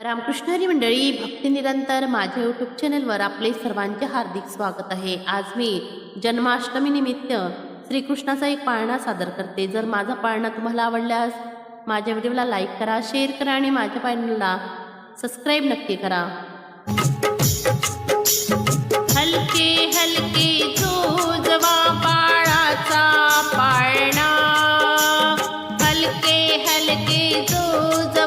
रामकृष्ण हरी मंडळी भक्ती निरंतर माझ्या यूट्यूब चॅनलवर आपले सर्वांचे हार्दिक स्वागत आहे. आज मी जन्माष्टमी निमित्त श्रीकृष्णाचा एक पाळणा सादर करते. जर माझा पाळणा तुम्हाला आवडल्यास माझ्या व्हिडिओला लाईक करा शेअर करा आणि माझ्या चॅनलला सबस्क्राईब नक्की करा. हलके हलके जोजवा बाळाचा पाळणा. हलके हलके जोजवा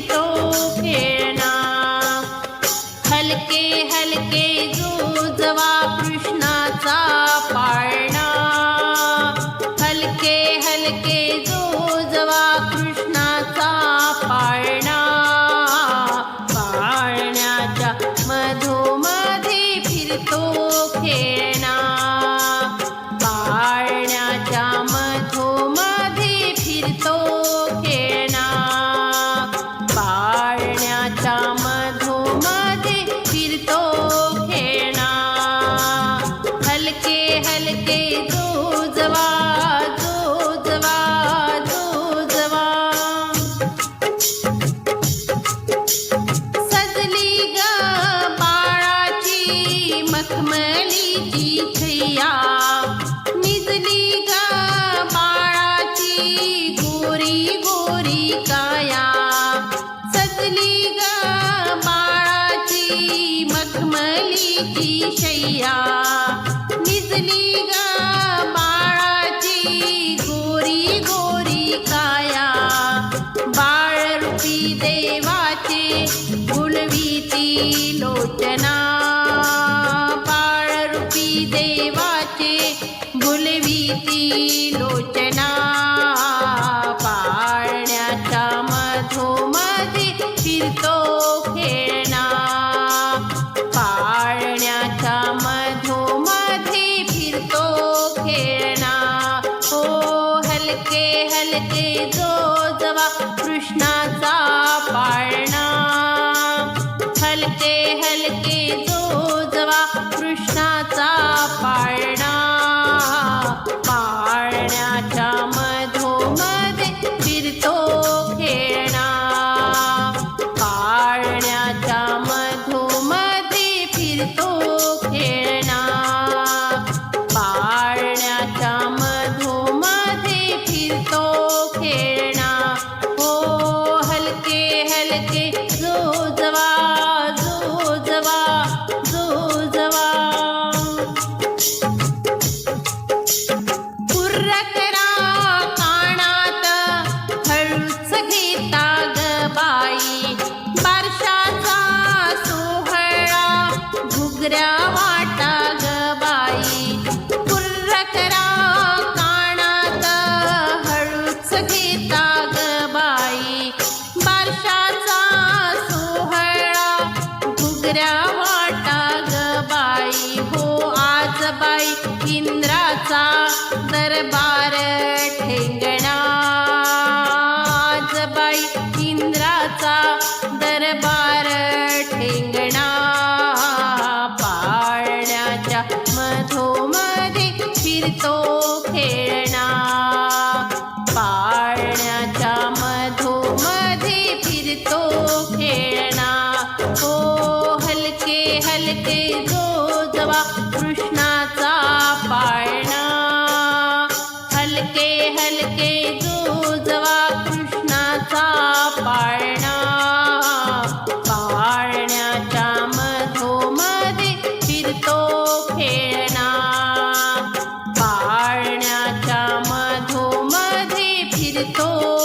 तो खेळणा हलके हलके जोजवा कृष्णाचा पाळणा. हलके हलके जो बाळाची मखमलीची छैया निजली ग बाळाची गोरी गोरी काया. सजली ग बाळाची मखमलीची शय्या निजली ग बाळाची गोरी गोरी काया. बाळरूपी देवाचे गुणवीती लोचना गुलवीती लोचना पाळण्याच्या मधोमध्ये फिरतो खेळणा. पाळण्याच्या मधोमध्ये फिरतो खेळणा. हो हलके हलके जो हलके राजाचा दरबार ठेंगणा बाई इंद्राचा दरबार ठेंगणा. तो